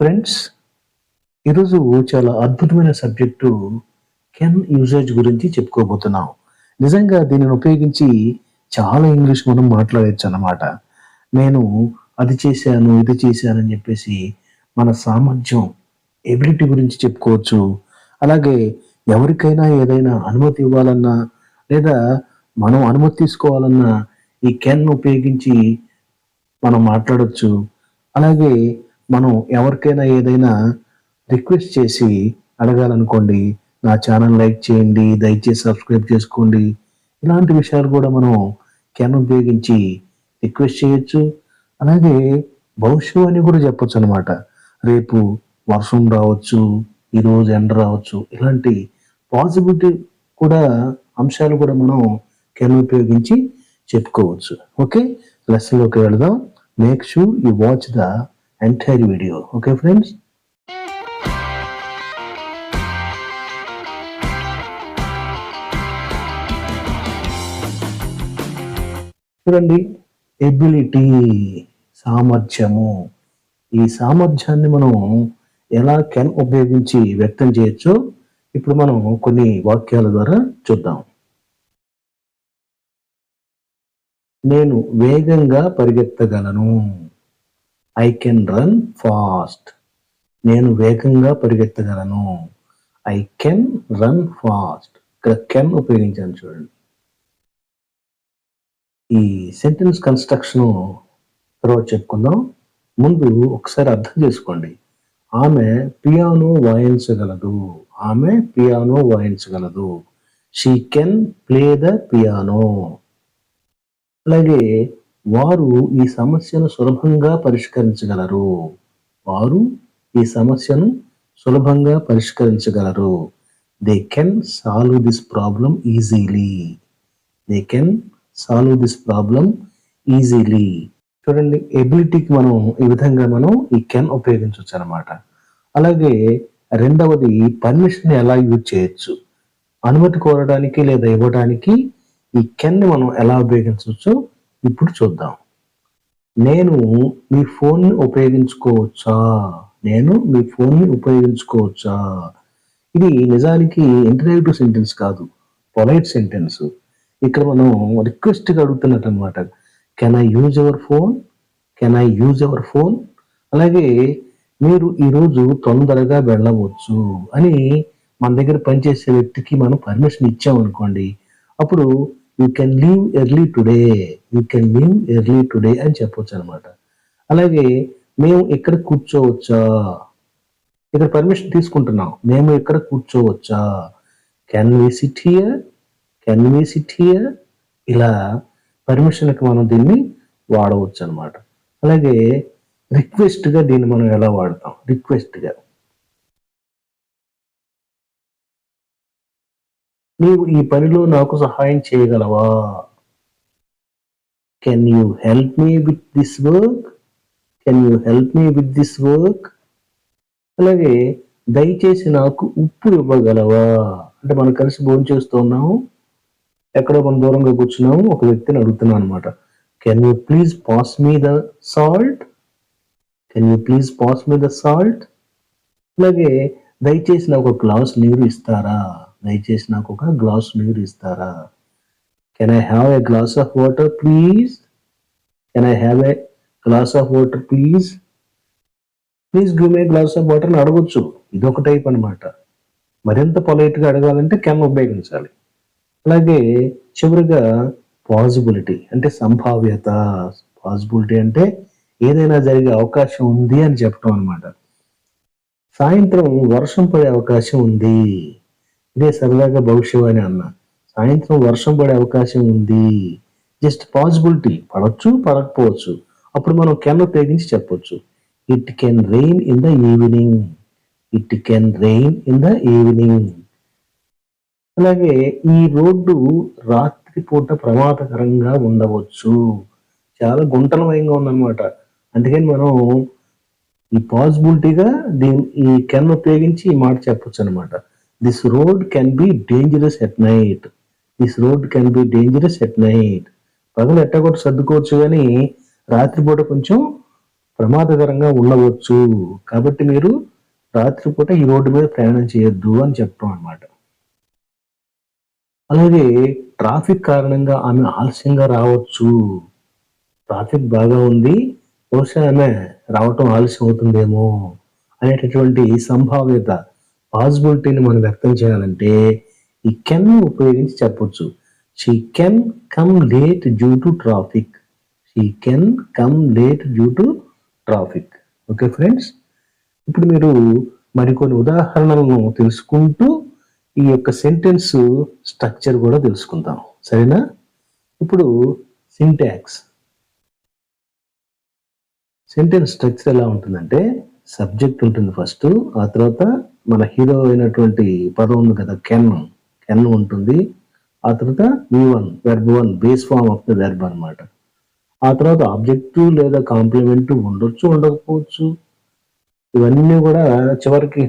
Friends ఈరోజు చాలా అద్భుతమైన సబ్జెక్టు కెన్ యూసేజ్ గురించి చెప్పుకోబోతున్నాం. నిజంగా దీనిని ఉపయోగించి చాలా ఇంగ్లీష్ మనం మాట్లాడవచ్చు అన్నమాట. నేను అది చేశాను ఇది చేశాను అని చెప్పేసి మన సామర్థ్యం ఎబిలిటీ గురించి చెప్పుకోవచ్చు. అలాగే ఎవరికైనా ఏదైనా అనుమతి ఇవ్వాలన్నా లేదా మనం అనుమతి తీసుకోవాలన్నా ఈ కెన్ ఉపయోగించి మనం మాట్లాడవచ్చు అలాగే మనం ఎవరికైనా ఏదైనా రిక్వెస్ట్ చేసి అడగాలనుకోండి నా ఛానల్ లైక్ చేయండి దయచేసి సబ్స్క్రైబ్ చేసుకోండి. ఇలాంటి విషయాలు కూడా మనం కెన్ ఉపయోగించి రిక్వెస్ట్ చేయొచ్చు. అలాగే భవిష్యవాణి అని కూడా చెప్పొచ్చు అనమాట రేపు వర్షం రావచ్చు ఈరోజు ఎండ రావచ్చు ఇలాంటి పాజిబిలిటీ కూడా అంశాలు కూడా మనం కెన్ ఉపయోగించి చెప్పుకోవచ్చు. ఓకే? లెసన్లోకి వెళదాం. Make sure you watch the entire video okay friends చూడండి ఎబిలిటీ సామర్థ్యము. ఈ సామర్థ్యాన్ని మనం ఎలా కెన్ ఉపయోగించి వ్యక్తం చేయొచ్చో ఇప్పుడు మనం కొన్ని వాక్యాల ద్వారా చూద్దాం. నేను వేగంగా పరిగెత్తగలను. ఐ కెన్ రన్ ఫాస్ట్ నేను వేగంగా పరిగెత్తగలను. ఐ కెన్ రన్ ఫాస్ట్ ఇక్కడ కెన్ ఉపయోగించాను చూడండి. ఈ సెంటెన్స్ కన్స్ట్రక్షన్ తర్వాత చెప్పుకుందాం. ముందు ఒకసారి అర్థం చేసుకోండి. ఆమె పియానో వాయించగలదు. ఆమె piano వాయించగలదు. She can play the piano అలాగే వారు ఈ సమస్యను సులభంగా పరిష్కరించగలరు. వారు ఈ సమస్యను సులభంగా పరిష్కరించగలరు. They can solve this problem easily they can solve this problem easily చూడండి ఎబిలిటీకి మనం ఈ విధంగా మనం ఈ కెన్ ఉపయోగించవచ్చు అనమాట అలాగే రెండవది పర్మిషన్ ఎలా యూజ్ చేయొచ్చు. అనుమతి కోరడానికి లేదా ఇవ్వడానికి ఈ కెన్ని మనం ఎలా ఉపయోగించవచ్చు? ఇప్పుడు చూద్దాం. నేను మీ ఫోన్ని ఉపయోగించుకోవచ్చా? నేను మీ ఫోన్ని ఉపయోగించుకోవచ్చా? ఇది నిజానికి ఇంటరాక్టివ్ సెంటెన్స్ కాదు పొలైట్ సెంటెన్స్. ఇక్కడ మనం రిక్వెస్ట్గా అడుగుతున్నట్టు అనమాట can I use our phone? Can I use our phone? అలాగే మీరు ఈరోజు తొందరగా వెళ్ళవచ్చు అని మన దగ్గర పనిచేసే వ్యక్తికి మనం పర్మిషన్ ఇచ్చామనుకోండి అప్పుడు you can leave early today you can leave early today అని చెప్పొచ్చు అనమాట అలాగే మేము ఇక్కడ కూర్చోవచ్చా? ఇక్కడ పర్మిషన్ తీసుకుంటున్నాం. మేము ఇక్కడ కూర్చోవచ్చా? Can we sit here can we sit here ఇలా పర్మిషన్కి మనం దీన్ని వాడవచ్చు అనమాట అలాగే రిక్వెస్ట్గా దీన్ని మనం ఎలా వాడతాం? రిక్వెస్ట్గా నీవు ఈ పనిలో నాకు సహాయం చేయగలవా? Can you help me with this work can you help me with this work అలాగే దయచేసి నాకు ఉప్పు ఇవ్వగలవా? అంటే మనం కలిసి భోజనం చేస్తూ ఉన్నాము. ఎక్కడో మనం దూరంగా కూర్చున్నాము. ఒక వ్యక్తిని అడుగుతున్నాం అనమాట can you please pass me the salt can you please pass me the salt అలాగే దయచేసి నాకు ఒక గ్లాస్ నీరు ఇస్తారా? దయచేసి నాకు ఒక గ్లాస్ నీరు ఇస్తారా? Can I have a glass of water please can I have a glass of water please please give me glass of water అని అడగొచ్చు. ఇది ఒక టైప్ అనమాట మరింత పొలైట్గా అడగాలంటే కెన్ ఉపయోగించాలి. అలాగే చివరిగా పాజిబిలిటీ అంటే సంభావ్యత. పాసిబిలిటీ అంటే ఏదైనా జరిగే అవకాశం ఉంది అని చెప్పడం అనమాట సాయంత్రం వర్షం పడే అవకాశం ఉంది. ఇదే సరదాగా భవిష్యవాణి అన్న. సాయంత్రం వర్షం పడే అవకాశం ఉంది. Just possibility. పడవచ్చు పడకపోవచ్చు. అప్పుడు మనం కెన్ ఉపయోగించి చెప్పొచ్చు. It can rain in the evening. It can rain in the evening. అలాగే ఈ రోడ్డు రాత్రిపూట ప్రమాదకరంగా ఉండవచ్చు. చాలా గుంటలమయంగా ఉందన్నమాట. అందుకని మనం ఈ పాసిబిలిటీగా దీని ఈ కెన్ ఉపయోగించి ఈ మాట చెప్పొచ్చు అనమాట this road can be dangerous at night this road can be dangerous at night పగలు ఎట్టగొట్టు సర్దుకోవచ్చు కానీ రాత్రిపూట కొంచెం ప్రమాదకరంగా ఉండవచ్చు. కాబట్టి మీరు రాత్రిపూట ఈ రోడ్డు మీద ప్రయాణం చేయొద్దు అని చెప్పడం అన్నమాట. అలాగే ట్రాఫిక్ కారణంగా ఆమె ఆలస్యంగా రావచ్చు. ట్రాఫిక్ బాగా ఉంది. బహుశా ఆమె రావటం ఆలస్యం అవుతుందేమో అనేటటువంటి సంభావ్యత పాసిబిలిటీని మనం వ్యక్తం చేయాలంటే ఈ కెన్ ఉపయోగించి చెప్పొచ్చు. She can come late due to traffic. She can come late due to traffic. Okay friends? ఇప్పుడు మీరు మరికొన్ని ఉదాహరణలను తెలుసుకుంటూ ఈ యొక్క సెంటెన్స్ స్ట్రక్చర్ కూడా తెలుసుకుందాం. సరేనా? ఇప్పుడు సింటాక్స్. సెంటెన్స్ స్ట్రక్చర్ ఎలా ఉంటుందంటే సబ్జెక్ట్ ఉంటుంది ఫస్ట్ ఆ తర్వాత మన హీరో అయినటువంటి పదం ఉంది కదా కెన్. కెన్ ఉంటుంది. ఆ తర్వాత V one verb one base form of the verb అనమాట ఆ తర్వాత ఆబ్జెక్టు లేదా కాంప్లిమెంట్ ఉండొచ్చు ఉండకపోవచ్చు. ఇవన్నీ కూడా చివరికి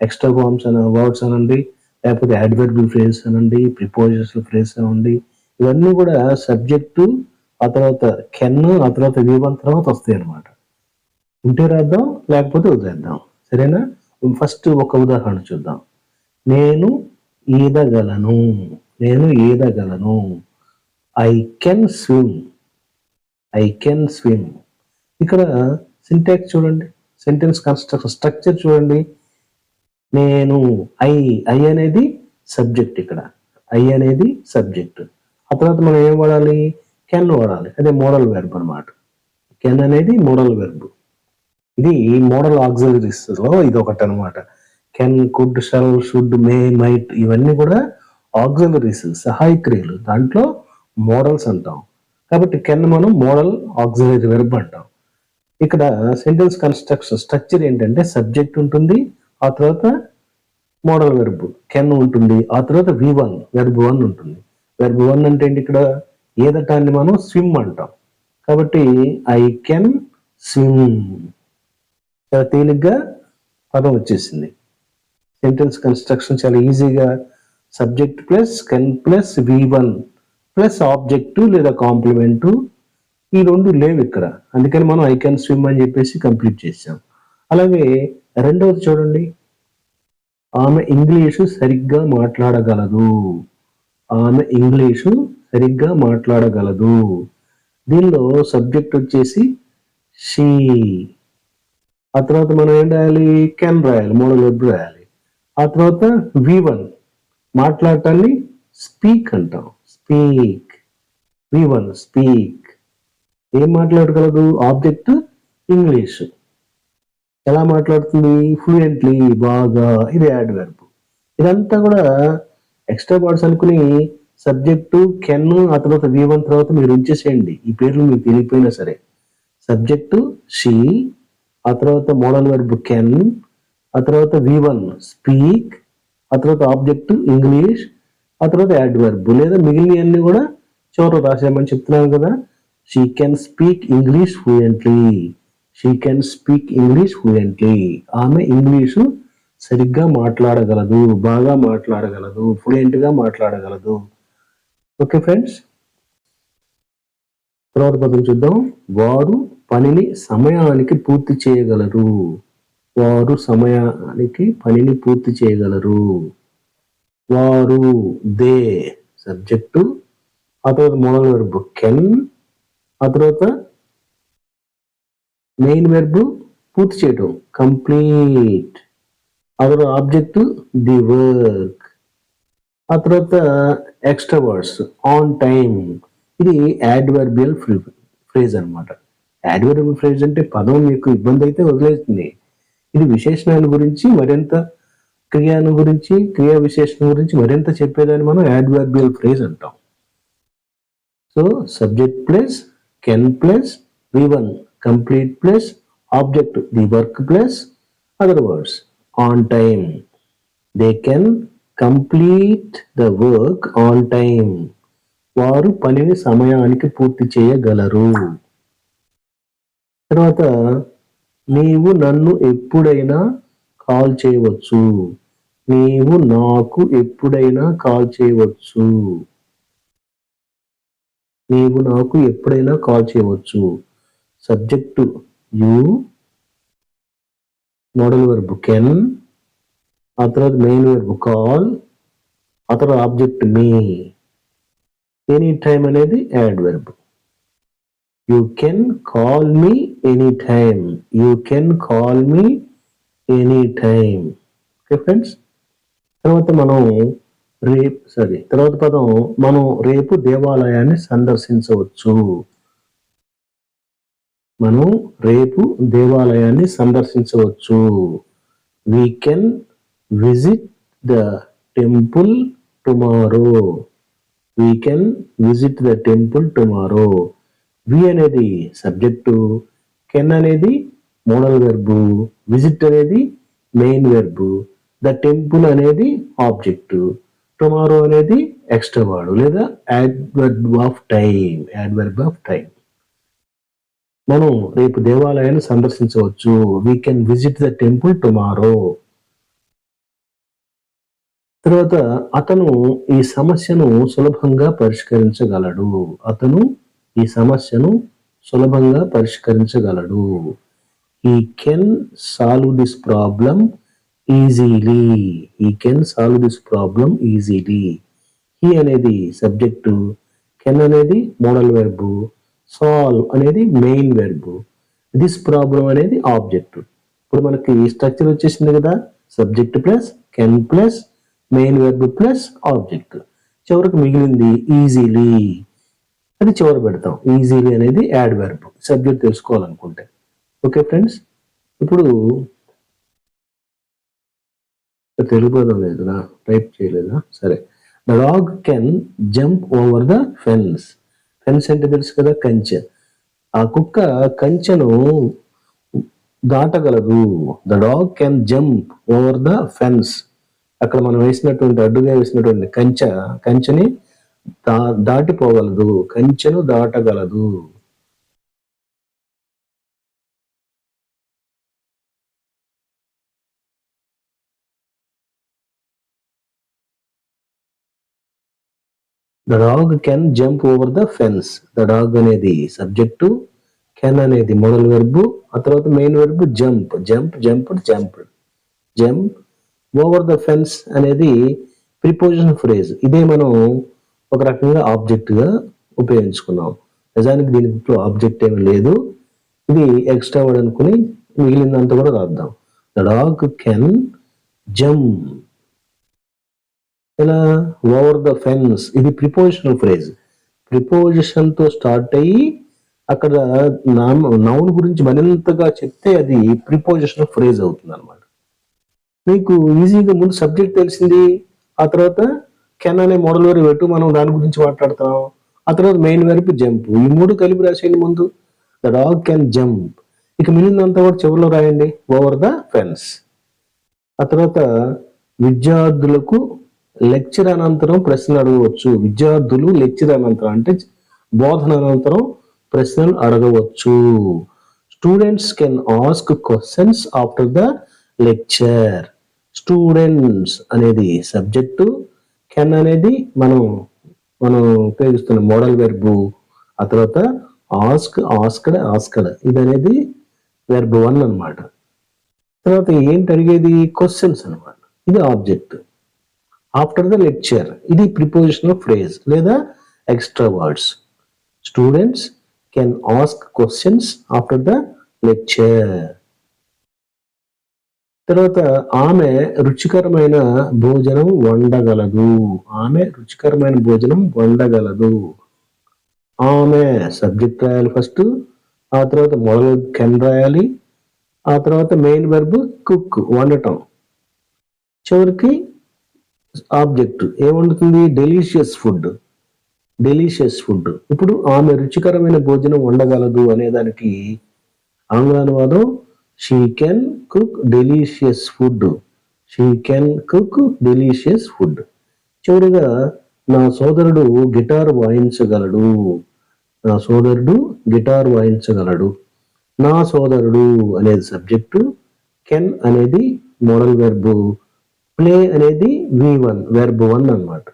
ఎక్స్ట్రా ఫార్మ్స్ అన వర్డ్స్ అనండి. లేకపోతే అడ్వర్బిల్ ఫ్రేజ్ అనండి ప్రిపోజర్స్ ఫ్రేజ్ అనండి ఇవన్నీ కూడా సబ్జెక్టు ఆ తర్వాత కెన్ ఆ తర్వాత వివన్ తర్వాత వస్తాయి అనమాట ఉంటే రాద్దాం లేకపోతే వదిలేద్దాం. సరేనా? ఫస్ట్ ఒక ఉదాహరణ చూద్దాం. నేను ఈదగలను నేను ఈదగలను. I can swim I can swim ఇక్కడ సింటాక్స్ చూడండి. సెంటెన్స్ కన్స్ట్రక్షన్ స్ట్రక్చర్ చూడండి. నేను ఐ ఐ అనేది సబ్జెక్ట్ ఇక్కడ. ఐ అనేది సబ్జెక్ట్ ఆ తర్వాత మనం ఏం వాడాలి? కెన్ వాడాలి. అదే మోడల్ వెర్బ్ అనమాట కెన్ అనేది మోడల్ వెర్బ్ ఇది మోడల్ ఆక్సిలరీస్లో ఇది ఒకటి అనమాట can could shall should may might ఇవన్నీ కూడా ఆక్సిలరీస్ సహాయ క్రియలు దాంట్లో మోడల్స్ అంటాం. కాబట్టి కెన్ మనం మోడల్ ఆక్సిలరీ వెర్బ్ అంటాం. ఇక్కడ సెంటెన్స్ కన్స్ట్రక్షన్ స్ట్రక్చర్ ఏంటంటే సబ్జెక్ట్ ఉంటుంది ఆ తర్వాత మోడల్ వెర్బ్. కెన్ ఉంటుంది ఆ తర్వాత వి వన్ వెర్బ్ వన్ ఉంటుంది. వెర్బ్ వన్ అంటే ఏంటి ఇక్కడ? ఏదటాన్ని మనం స్విమ్ అంటాం. కాబట్టి ఐ కెన్ స్విమ్. చాలా తేలిగ్గా పదం వచ్చేసింది. సెంటెన్స్ కన్స్ట్రక్షన్ చాలా ఈజీగా subject plus can plus V one plus object లేదా కాంప్లిమెంటు ఈ రెండు లేవు ఇక్కడ. అందుకని మనం ఐ కెన్ స్విమ్ అని చెప్పేసి కంప్లీట్ చేసాం అలాగే రెండవది చూడండి. ఆమె ఇంగ్లీషు సరిగ్గా మాట్లాడగలదు. ఆమె ఇంగ్లీషు సరిగ్గా మాట్లాడగలదు. దీనిలో సబ్జెక్ట్ వచ్చేసి షీ ఆ తర్వాత మనం ఏం రాయాలి? కెన్ రాయాలి మోడల్ వెబ్ రాయాలి. ఆ తర్వాత వి వన్ మాట్లాడటాన్ని స్పీక్ అంటాం. స్పీక్ వి వన్ స్పీక్ ఏం మాట్లాడగలదు? ఆబ్జెక్ట్ ఇంగ్లీష్ ఎలా మాట్లాడుతుంది? ఫ్లూయెంట్లీ బాగా. ఇది యాడ్ వెర్బ్ ఇదంతా కూడా ఎక్స్ట్రా వర్డ్స్ అనుకుని సబ్జెక్టు కెన్ ఆ తర్వాత వి వన్ తర్వాత మీరు ఉంచేసేయండి. ఈ పేర్లు మీకు తెలియకపోయినా సరే. సబ్జెక్టు షీ ఆ తర్వాత మోడల్ వెర్బ్ కెన్ ఆ తర్వాత వి వన్ స్పీక్ ఆ తర్వాత ఆబ్జెక్ట్ ఇంగ్లీష్ ఆ తర్వాత యాడ్ లేదా మిగిలినవన్నీ కూడా చివరి రాసేయమని చెప్తున్నాను కదా. She can speak English fluently she can speak English fluently ఆమె ఇంగ్లీషు సరిగ్గా మాట్లాడగలదు బాగా మాట్లాడగలదు ఫ్లూయెంట్గా మాట్లాడగలదు. ఓకే ఫ్రెండ్స్ తర్వాత పదం చూద్దాం. వారు పనిని సమయానికి పూర్తి చేయగలరు. వారు సమయానికి పనిని పూర్తి చేయగలరు. వారు దే సబ్జెక్టు ఆ తర్వాత మోడల్ వెర్బు కెన్ ఆ తర్వాత మెయిన్ వెర్బు పూర్తి చేయటం కంప్లీట్ ఆ తర్వాత ఆబ్జెక్ట్ ది వర్క్ ఆ తర్వాత ఎక్స్ట్రా వర్డ్స్ ఆన్ టైం ఇది యాడ్వర్బియల్ ఫ్రీ ఫ్రేజ్ అనమాట. యాడ్వర్బియల్ ఫ్రేజ్ అంటే పదం మీకు ఇబ్బంది అయితే వదిలేస్తుంది. ఇది విశేషణాల గురించి మరింత క్రియాను గురించి క్రియా విశేషణం గురించి మరింత చెప్పేదాన్ని మనం యాడ్వర్బియల్ ఫ్రేజ్ అంటాం. So subject plus can plus V one complete plus object the work plus other words on time. They can complete the work on time. వారు పనిని సమయానికి పూర్తి చేయగలరు. తర్వాత నీవు నన్ను ఎప్పుడైనా కాల్ చేయవచ్చు. నీవు నాకు ఎప్పుడైనా కాల్ చేయవచ్చు. నీవు నాకు ఎప్పుడైనా కాల్ చేయవచ్చు. Subject you modal verb can ఆ తర్వాత మెయిన్ వెర్బ్ కాల్ ఆ తర్వాత ఆబ్జెక్ట్ మీ. ఎనీ టైం అనేది adverb. You can call me any time you can call me any time okay friends తర్వాత మనం రేపు సారీ తర్వాత పదం మనం రేపు దేవాలయాన్ని సందర్శించవచ్చు. మనం రేపు దేవాలయాన్ని సందర్శించవచ్చు. We can visit the temple tomorrow we can visit the temple tomorrow we అనేది సబ్జెక్టు కెన్ అనేది మోడల్ వెర్బు విజిట్ అనేది మెయిన్ వెర్బు ద టెంపుల్ అనేది ఆబ్జెక్టు టుమారో అనేది ఎక్స్ట్రా వర్డ్ లేదా adverb of time adverb of time మనం రేపు దేవాలయాన్ని సందర్శించవచ్చు. We can visit the temple tomorrow తర్వాత అతను ఈ సమస్యను సులభంగా పరిష్కరించగలడు. అతను ఈ సమస్యను సులభంగా పరిష్కరించగలడు. He can solve this problem easily he can solve this problem easily he అనేది సబ్జెక్టు కెన్ అనేది మోడల్ వెర్బు సాల్వ్ అనేది మెయిన్ వెర్బు దిస్ ప్రాబ్లం అనేది ఆబ్జెక్ట్ ఇప్పుడు మనకి స్ట్రక్చర్ వచ్చేసింది కదా subject plus can plus main verb plus object చివరికి మిగిలింది ఈజీలీ అది చివరి పెడతాం. E ఈజీలీ అనేది యాడ్ వెర్బ్ సబ్జెక్ట్ తెలుసుకోవాలనుకుంటే. ఓకే ఫ్రెండ్స్ ఇప్పుడు తెలుగు పదం టైప్ చేయలేదా సరే. The dog can jump over the fence fence అంటే తెలుసు కదా కంచె. ఆ కుక్క కంచెను దాటగలదు. The dog can jump over the fence అక్కడ మనం వేసినటువంటి అడ్డుగా వేసినటువంటి కంచె కంచెని దా దాటిపోగలదు కంచెను దాటగలదు. The dog can jump over the fence the dog అనేది సబ్జెక్టు కెన్ అనేది మోడల్ వెర్బు ఆ తర్వాత main verb jump jump jump jump jump over the fence అనేది ప్రిపోజిషన్ ఫ్రేజ్ ఇదే మనం ఒక రకంగా ఆబ్జెక్ట్గా ఉపయోగించుకున్నాం. నిజానికి దీనికి ఆబ్జెక్ట్ ఏమి లేదు. ఇది ఎక్స్ట్రా వర్డ్ అనుకుని మిగిలిందంతా కూడా రాద్దాం. ద డాగ్ కెన్ జంప్ ఇలా ఓవర్ ద ఫెన్స్ ఇది ప్రిపోజిషనల్ ఫ్రేజ్ ప్రిపోజిషన్తో స్టార్ట్ అయ్యి అక్కడ నౌన్ గురించి మరింతగా చెప్తే అది ప్రిపోజిషనల్ ఫ్రేజ్ అవుతుంది అనమాట మీకు ఈజీగా ముందు సబ్జెక్ట్ తెలిసింది. ఆ తర్వాత కెన్ అనే మోడల్ వరకు పెట్టు మనం దాని గురించి మాట్లాడుతున్నాం. ఆ తర్వాత మెయిన్ వరకు జంప్. ఈ మూడు కలిపి రాసేయండి ముందు. The dog can jump. ఇక మిగిలినంతా కూడా చివరిలో రాయండి. Over the fence. ఆ తర్వాత విద్యార్థులకు లెక్చర్ అనంతరం ప్రశ్నలు అడగవచ్చు. విద్యార్థులు లెక్చర్ అనంతరం అంటే బోధన అనంతరం ప్రశ్నలు అడగవచ్చు. Students can ask questions after the lecture. Students అనేది సబ్జెక్టు. కెన్ అనేది మనం మనం ఉపయోగిస్తున్న మోడల్ వెర్బు ఆ తర్వాత ఆస్క్ ఆస్కడ్ ఆస్కడ్ ఇది అనేది వెర్బ్ వన్ అన్నమాట. తర్వాత ఏంటి అడిగేది? క్వశ్చన్స్ అనమాట ఇది ఆబ్జెక్ట్ ఆఫ్టర్ ద లెక్చర్ ఇది ప్రిపోజిషనల్ ఫ్రేజ్ లేదా extra words students can ask questions after the lecture తర్వాత ఆమె రుచికరమైన భోజనం వండగలదు. ఆమె రుచికరమైన భోజనం వండగలదు. ఆమె సబ్జెక్ట్ రాయాలి ఫస్ట్ ఆ తర్వాత మొదలు కెన్ రాయాలి ఆ తర్వాత మెయిన్ వెర్బ్ కుక్ వండటం. చివరికి ఆబ్జెక్ట్ ఏమంటుంది డెలీషియస్ ఫుడ్ డెలీషియస్ ఫుడ్ ఇప్పుడు ఆమె రుచికరమైన భోజనం వండగలదు అనే దానికి ఆంగ్ల అనువాదం she can cook delicious food she can cook delicious food చివరిగా నా సోదరుడు గిటార్ వాయించగలడు. నా సోదరుడు గిటార్ వాయించగలడు. నా సోదరుడు అనేది సబ్జెక్టు. కెన్ అనేది మోడల్ వెర్బు ప్లే అనేది వి వన్ వెర్బ్ వన్ అన్నమాట.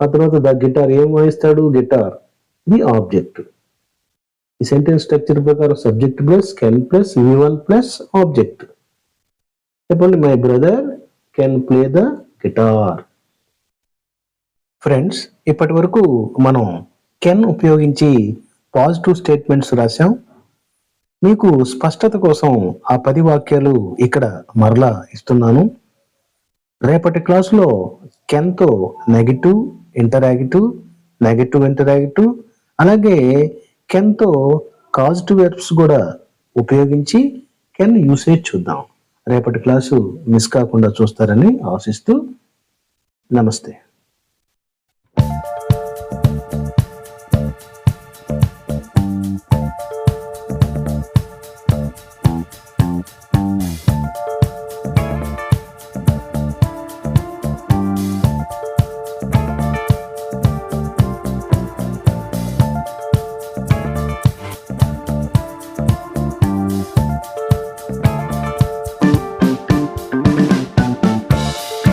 ఆ తర్వాత ద గిటార్ ఏం వాయిస్తాడు? గిటార్. The object. ఈ సెంటెన్స్ స్ట్రక్చర్ ప్రకారం subject plus can plus V one plus object చెప్పండి my brother can play the guitar friends ఇప్పటి వరకు మనం కెన్ ఉపయోగించి పాజిటివ్ స్టేట్మెంట్స్ రాశాం. మీకు స్పష్టత కోసం ఆ పది వాక్యాలు ఇక్కడ మరలా ఇస్తున్నాను. రేపటి క్లాసులో కెన్తో నెగిటివ్ ఇంటరాగిటివ్ నెగిటివ్ ఇంటరాగిటివ్ అలాగే కెన్తో కాజిటివ్ వెర్బ్స్ కూడా ఉపయోగించి కెన్ యూసేజ్ చూద్దాం. రేపటి క్లాసు మిస్ కాకుండా చూస్తారని ఆశిస్తూ నమస్తే.